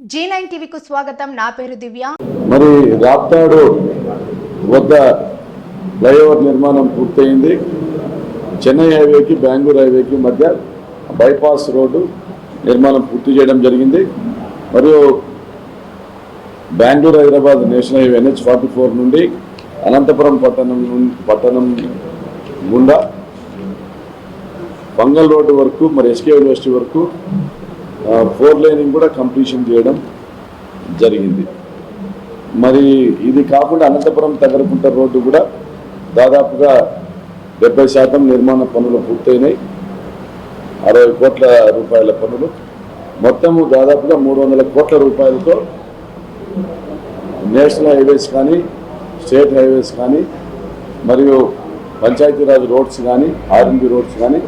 G nine టీవీకు స్వాగతం. నా పేరు దివ్య. మరి రాప్తాడు వద్ద ఫ్లైఓవర్ నిర్మాణం పూర్తయింది. చెన్నై హైవేకి బెంగళూరు హైవేకి మధ్య బైపాస్ రోడ్డు నిర్మాణం పూర్తి చేయడం జరిగింది. మరియు Bengaluru Hyderabad national highway NH forty four నుండి అనంతపురం పట్టణం పట్టణం గుండా పంగల్ రోడ్డు వరకు మరి ఎస్కే యూనివర్సిటీ వరకు ఫోర్ లైనింగ్ కూడా కంప్లీషన్ చేయడం జరిగింది. మరి ఇది కాకుండా అనంతపురం తగరకుంట రోడ్డు కూడా దాదాపుగా డెబ్బై శాతం నిర్మాణ పనులు పూర్తయినాయి. అరవై కోట్ల రూపాయల పనులు. మొత్తము దాదాపుగా మూడు వందల కోట్ల రూపాయలతో నేషనల్ హైవేస్ కానీ స్టేట్ హైవేస్ కానీ మరియు పంచాయతీరాజ్ రోడ్స్ కానీ ఆర్ఎంబి రోడ్స్ కానీ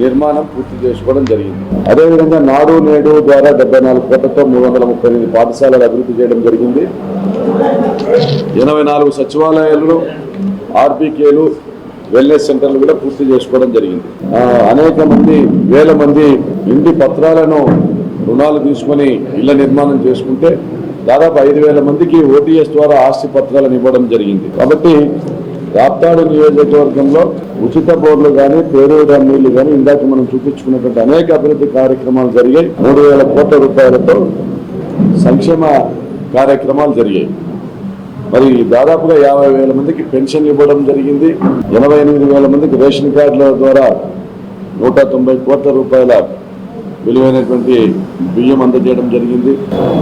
నిర్మాణం పూర్తి చేసుకోవడం జరిగింది. అదేవిధంగా నాడు నేడు ద్వారా డెబ్బై నాలుగు కోట్లతో మూడు వందల ముప్పై ఎనిమిది పాఠశాలలు అభివృద్ధి చేయడం జరిగింది. ఎనభై నాలుగు సచివాలయాలు ఆర్బీకేలు వెల్నెస్ సెంటర్లు కూడా పూర్తి చేసుకోవడం జరిగింది. అనేక మంది వేల మంది ఇంటి పత్రాలను రుణాలు తీసుకొని ఇళ్ళ నిర్మాణం చేసుకుంటే దాదాపు ఐదు వేల మందికి ఓటీఎస్ ద్వారా ఆస్తి పత్రాలను ఇవ్వడం జరిగింది. కాబట్టి రాప్తాడు నియోజకవర్గంలో ఉచిత బోర్లు కానీ పేరు అమ్మీలు కానీ ఇందాక మనం చూపించుకున్నటువంటి అనేక అభివృద్ధి కార్యక్రమాలు జరిగాయి. మూడు వేల కోట్ల రూపాయలతో సంక్షేమ కార్యక్రమాలు జరిగాయి. మరి దాదాపుగా యాభై వేల మందికి పెన్షన్ ఇవ్వడం జరిగింది. ఎనభై ఎనిమిది వేల మందికి రేషన్ కార్డుల ద్వారా నూట తొంభై కోట్ల రూపాయల విలువైనటువంటి బియ్యం అందజేయడం జరిగింది.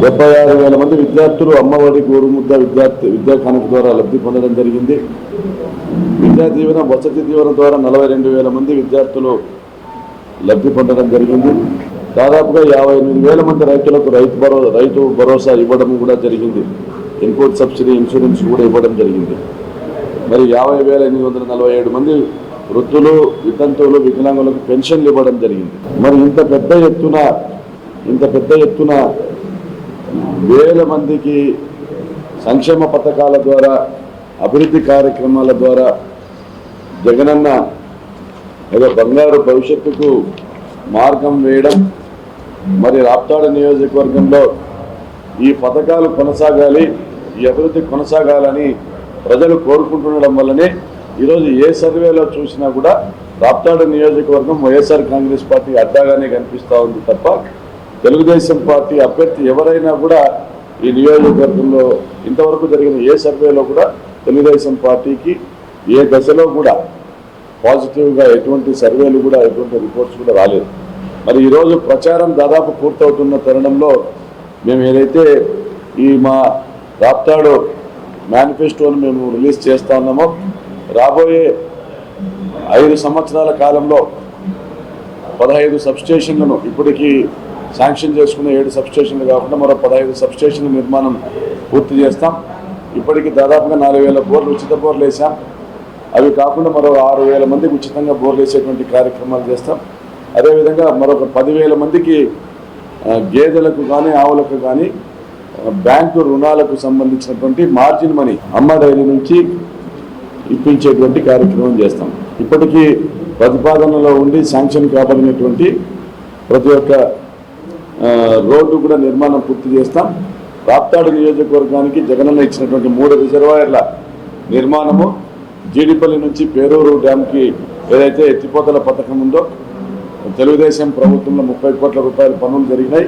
డెబ్బై ఆరు వేల మంది విద్యార్థులు అమ్మఒడి గోరుముద్ద విద్యార్థి విద్యా కానుక ద్వారా లబ్ధి పొందడం జరిగింది. విద్యా దీవెన వసతి దీవెన ద్వారా నలభై రెండు వేల మంది విద్యార్థులు లబ్ధి పొందడం జరిగింది. దాదాపుగా యాభై ఎనిమిది వేల మంది రైతులకు రైతు భరో రైతు భరోసా ఇవ్వడం కూడా జరిగింది. ఇన్పుట్ సబ్సిడీ ఇన్సూరెన్స్ కూడా ఇవ్వడం జరిగింది. మరి యాభై వేల ఎనిమిది వందల నలభై ఏడు మంది వృద్ధులు వితంతువులు వికలాంగులకు పెన్షన్లు ఇవ్వడం జరిగింది. మరి ఇంత పెద్ద ఎత్తున ఇంత పెద్ద ఎత్తున వేల మందికి సంక్షేమ పథకాల ద్వారా అభివృద్ధి కార్యక్రమాల ద్వారా జగనన్న ఏదో బంగారు భవిష్యత్తుకు మార్గం వేయడం మరి రాప్తాడ నియోజకవర్గంలో ఈ పథకాలు కొనసాగాలి ఈ అభివృద్ధి కొనసాగాలని ప్రజలు కోరుకుంటుండడం వల్లనే ఈరోజు ఏ సర్వేలో చూసినా కూడా రాప్తాడు నియోజకవర్గం వైఎస్ఆర్ కాంగ్రెస్ పార్టీ అడ్డాగానే కనిపిస్తూ ఉంది తప్ప తెలుగుదేశం పార్టీ అభ్యర్థి ఎవరైనా కూడా ఈ నియోజకవర్గంలో ఇంతవరకు జరిగిన ఏ సర్వేలో కూడా తెలుగుదేశం పార్టీకి ఏ దశలో కూడా పాజిటివ్గా ఎటువంటి సర్వేలు కూడా ఎటువంటి రిపోర్ట్స్ కూడా రాలేదు. మరి ఈరోజు ప్రచారం దాదాపు పూర్తవుతున్న తరుణంలో మేము ఏదైతే ఈ మా రాప్తాడు మేనిఫెస్టోను మేము రిలీజ్ చేస్తా ఉన్నామో రాబోయే ఐదు సంవత్సరాల కాలంలో పదహైదు సబ్స్టేషన్లను ఇప్పటికీ శాంక్షన్ చేసుకున్న ఏడు సబ్స్టేషన్లు కాకుండా మరో పదహైదు సబ్స్టేషన్ల నిర్మాణం పూర్తి చేస్తాం. ఇప్పటికి దాదాపుగా నాలుగు వేల బోర్లు ఉచిత బోర్లు వేసాం అవి కాకుండా మరో ఆరు వేల మందికి ఉచితంగా బోర్లు వేసేటువంటి కార్యక్రమాలు చేస్తాం. అదేవిధంగా మరొక పదివేల మందికి గేదెలకు కానీ ఆవులకు కానీ బ్యాంకు రుణాలకు సంబంధించినటువంటి మార్జిన్ మనీ అమ్మ డైరీ నుంచి ఇప్పించేటువంటి కార్యక్రమం చేస్తాం. ఇప్పటికీ ప్రతిపాదనలో ఉండి శాంక్షన్ కాబడినటువంటి ప్రతి ఒక్క రోడ్డు కూడా నిర్మాణం పూర్తి చేస్తాం. రాప్తాడు నియోజకవర్గానికి జగనన్న ఇచ్చినటువంటి మూడు రిజర్వాయర్ల నిర్మాణము జీడిపల్లి నుంచి పేరూరు డ్యామ్కి ఏదైతే ఎత్తిపోతల పథకం ఉందో తెలుగుదేశం ప్రభుత్వంలో ముప్పై కోట్ల రూపాయల పనులు జరిగినాయి.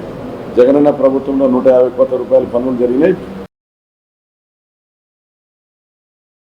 జగనన్న ప్రభుత్వంలో నూట యాభై కోట్ల రూపాయల పనులు జరిగినాయి.